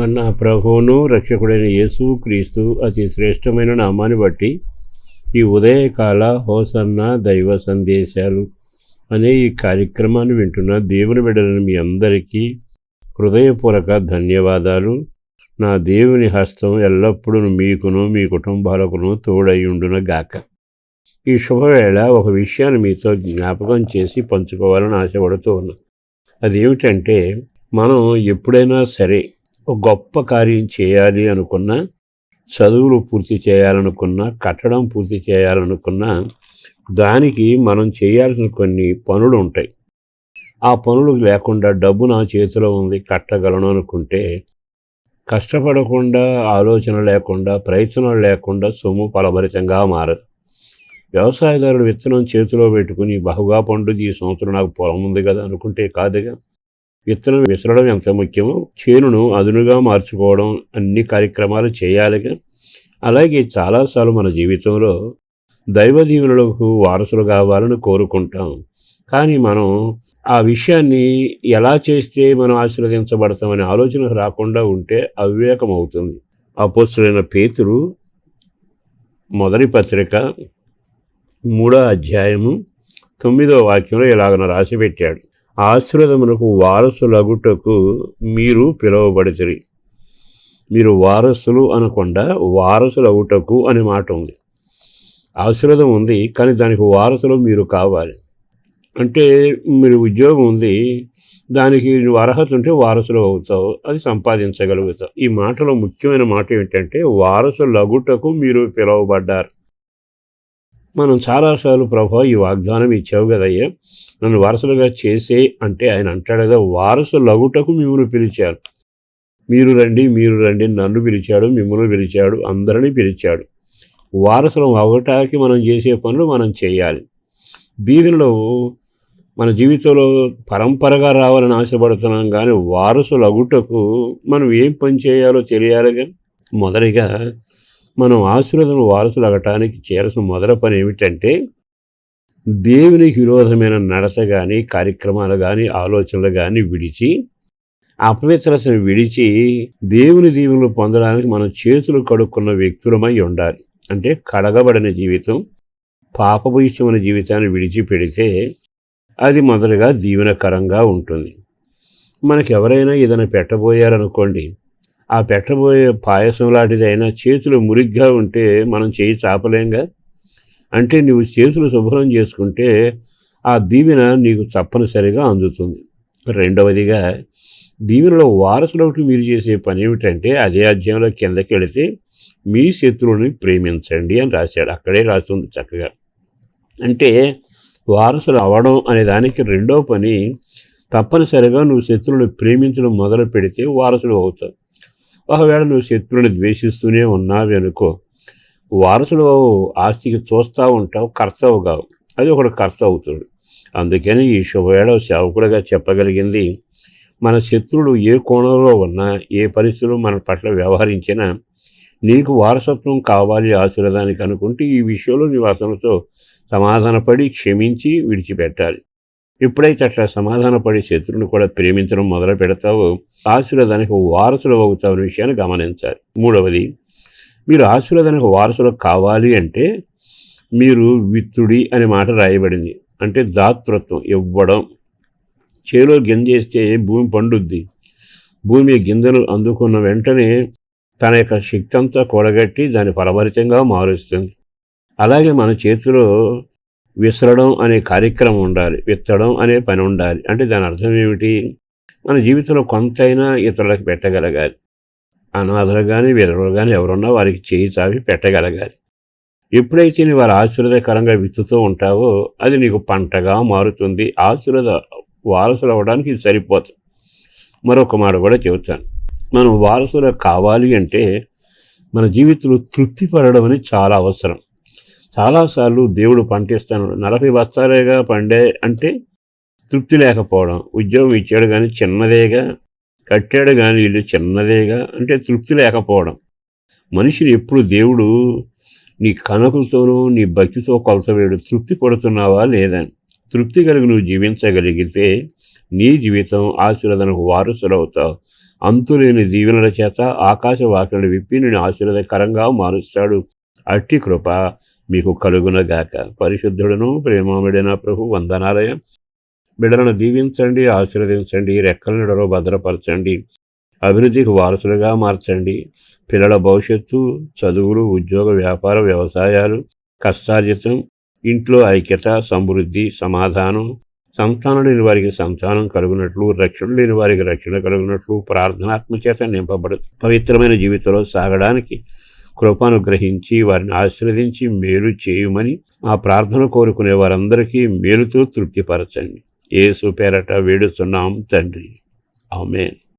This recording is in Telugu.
మన ప్రభువును రక్షకుడైన యేసు క్రీస్తు అతి శ్రేష్టమైన నామాన్ని బట్టి ఈ ఉదయకాల హోసన్న దైవ సందేశాలు అనే ఈ కార్యక్రమాన్ని వింటున్న దేవుని బిడ్డలను మీ అందరికీ హృదయపూర్వక ధన్యవాదాలు. నా దేవుని హస్తం ఎల్లప్పుడూ మీకును మీ కుటుంబాలకును తోడయ్యుండున గాక. ఈ శుభవేళ ఒక విషయాన్ని మీతో జ్ఞాపకం చేసి పంచుకోవాలని ఆశపడుతూ ఉన్నా. అదేమిటంటే మనం ఎప్పుడైనా సరే గొప్ప కార్యం చేయాలి అనుకున్నా చదువులు పూర్తి చేయాలనుకున్నా కట్టడం పూర్తి చేయాలనుకున్నా దానికి మనం చేయాల్సిన కొన్ని పనులు ఉంటాయి. ఆ పనులు లేకుండా డబ్బు నా చేతిలో ఉంది కట్టగలను అనుకుంటే కష్టపడకుండా ఆలోచన లేకుండా ప్రయత్నం లేకుండా సొమ్ము ఫలభరితంగా మారదు. వ్యవసాయదారుడు విత్తనం చేతిలో పెట్టుకుని బహుగా పండుది ఈ సంవత్సరం నాకు పొలం ఉంది కదా అనుకుంటే కాదుగా. విత్తనం విసరడం ఎంత ముఖ్యమో చేనును అదునుగా మార్చుకోవడం అన్ని కార్యక్రమాలు చేయాలిగా. అలాగే చాలాసార్లు మన జీవితంలో దైవ వారసులు కావాలని కోరుకుంటాం. కానీ మనం ఆ విషయాన్ని ఎలా చేస్తే మనం ఆశీర్వదించబడతామనే ఆలోచన రాకుండా ఉంటే అవివేకం అవుతుంది అపోస్తులైన పేతురు మొదటి పత్రిక మూడో అధ్యాయము తొమ్మిదో వాక్యంలో ఇలాగన రాసి పెట్టాడు ఆశీర్వదమునకు వారసులగుటకు మీరు పిలువబడితిరి. మీరు వారసులు అనకుండా వారసులగుటకు అనే మాట ఉంది. ఆశీర్వదం ఉంది కానీ దానికి వారసులు మీరు కావాలి. అంటే మీరు ఉద్యోగం ఉంది దానికి నువ్వు అర్హత ఉంటే వారసులు అవుతావు అది సంపాదించగలుగుతావు. ఈ మాటలో ముఖ్యమైన మాట ఏంటంటే వారసులగుటకు మీరు పిలువబడ్డారు. మనం చాలాసార్లు ప్రభా ఈ వాగ్దానం ఇచ్చావు కదయ్యా. నన్ను వారసులుగా చేసే అంటే ఆయన అంటాడు కదా వారసు లగుటకు మిమ్మల్ని పిలిచారు మీరు రండి మీరు రండి నన్ను పిలిచాడు మిమ్మల్ని పిలిచాడు అందరినీ పిలిచాడు. వారసులు అవ్వటానికి మనం చేసే పనులు మనం చేయాలి. దీనిలో మన జీవితంలో పరంపరగా రావాలని ఆశపడుతున్నాం కానీ వారసులు అగుటకు మనం ఏం పని చేయాలో తెలియాలిగా. మొదటిగా మనం ఆశీర్వదం వారసులు అగటానికి చేయాల్సిన మొదటి పని ఏమిటంటే దేవునికి విరోధమైన నడత కానీ కార్యక్రమాలు కానీ ఆలోచనలు కానీ విడిచి అపవిత్రతను విడిచి దేవుని దీవులు పొందడానికి మనం చేతులు కడుక్కున్న వ్యక్తులమై ఉండాలి. అంటే కడగబడిన జీవితం పాపభూయిష్టమైన జీవితాన్ని విడిచిపెడితే అది మొదలుగా దీవెనకరంగా ఉంటుంది. మనకి ఎవరైనా ఏదైనా పెట్టబోయారనుకోండి ఆ పెట్టబోయే పాయసం లాంటిదైనా చేతులు మురిగ్గా ఉంటే మనం చేయి చాపలేంగా? అంటే నువ్వు చేతులు శుభ్రం చేసుకుంటే ఆ దీవెన నీకు తప్పనిసరిగా అందుతుంది. రెండవదిగా దీవెనలో వారసులు ఒకటి మీరు చేసే పని ఏమిటంటే అదే అధ్యాయంలో కిందకి వెళితే మీ శత్రువుని ప్రేమించండి అని రాశాడు. అక్కడే రాస్తుంది చక్కగా. అంటే వారసులు అవ్వడం అనే దానికి రెండో పని తప్పనిసరిగా నువ్వు శత్రువుని ప్రేమించడం మొదలు పెడితే వారసులు అవుతావు ఒకవేళ నువ్వు శత్రువుని ద్వేషిస్తూనే ఉన్నావు అనుకో ఆస్తికి చూస్తూ ఉంటావు కర్తవు కావు. అది ఒకడు కర్త అవుతాడు. అందుకని ఈ శుభవేళ సేవకుడిగా చెప్పగలిగింది మన శత్రుడు ఏ కోణంలో ఉన్నా ఏ పరిస్థితులు మన పట్ల వ్యవహరించినా నీకు వారసత్వం కావాలి ఆశీర్వదానికి అనుకుంటే ఈ విషయంలో నీ అతనితో సమాధానపడి క్షమించి విడిచిపెట్టాలి. ఎప్పుడైతే అట్లా సమాధానపడి శత్రువుని కూడా ప్రేమించడం మొదలు పెడతావో ఆశీర్వాదానికి వారసులు అవుతావు అనే విషయాన్ని గమనించాలి. మూడవది మీరు ఆశీర్వాదానికి వారసులు కావాలి అంటే మీరు విత్తుడి అనే మాట రాయబడింది. అంటే దాతృత్వం ఇవ్వడం. చేలో గింజేస్తే భూమి పండుద్ది. భూమి గింజలు అందుకున్న వెంటనే తన యొక్క శక్తి అంతా కూడగట్టి దాన్ని ఫలభరితంగా మారుస్తుంది. అలాగే మన చేతిలో విసరడం అనే కార్యక్రమం ఉండాలి విత్తడం అనే పని ఉండాలి. అంటే దాని అర్థం ఏమిటి? మన జీవితంలో కొంతైనా ఇతరులకు పెట్టగలగాలి. అనాథలు కానీ విధవలు కానీ ఎవరున్నా వారికి చేయి చావి పెట్టగలగాలి. ఎప్పుడైతే నీ వారు ఆశీర్వదకరంగా విత్తుతూ ఉంటావో అది నీకు పంటగా మారుతుంది. ఆశీర్వద వారసులు అవ్వడానికి ఇది సరిపోతుంది మరొక మాట కూడా చెబుతాను. మనం వారసులు కావాలి అంటే మన జీవితంలో తృప్తి పడడం అనేది చాలా అవసరం. చాలాసార్లు దేవుడు పంటిస్తాను నలభై బస్తాలేగా పండే అంటే తృప్తి లేకపోవడం. ఉద్యోగం ఇచ్చాడు కానీ చిన్నదేగా కట్టాడు కానీ ఇల్లు చిన్నదేగా అంటే తృప్తి లేకపోవడం. మనిషిని ఎప్పుడు దేవుడు నీ కనకులతోనూ నీ భక్తితో కొలతవేడు తృప్తి పడుతున్నావా లేదని తృప్తి కలిగి నువ్వు జీవించగలిగితే నీ జీవితం ఆశీర్వదనకు వారసులవుతావు అంతులేని దీవెనల చేత ఆకాశ వాకిలను విప్పి నేను ఆశీర్వదకరంగా మారుస్తాడు. అట్టి కృప మీకు కలుగునగాక పరిశుద్ధుడను ప్రేమామిడైన ప్రభు వందనాలయ. బిడలను దీవించండి ఆశీర్వదించండి రెక్కల నిడలో భద్రపరచండి అభివృద్ధికి వారసులుగా మార్చండి. పిల్లల భవిష్యత్తు చదువులు ఉద్యోగ వ్యాపార వ్యవసాయాలు కష్టార్జితం ఇంట్లో ఐక్యత సమృద్ధి సమాధానం సంతానం లేని వారికి సంతానం కలుగునట్లు రక్షణ లేని వారికి రక్షణ కలుగునట్లు ప్రార్థనాత్మ చేత నింపబడు పవిత్రమైన జీవితంలో సాగడానికి కృపను గ్రహించి వారిని ఆశీర్వదించి మేలు చేయమని ఆ ప్రార్థన కోరుకునే వారందరికీ మేలుతో తృప్తిపరచండి. ఏసు పేరట వేడుతున్నాం తండ్రి. ఆమెన్.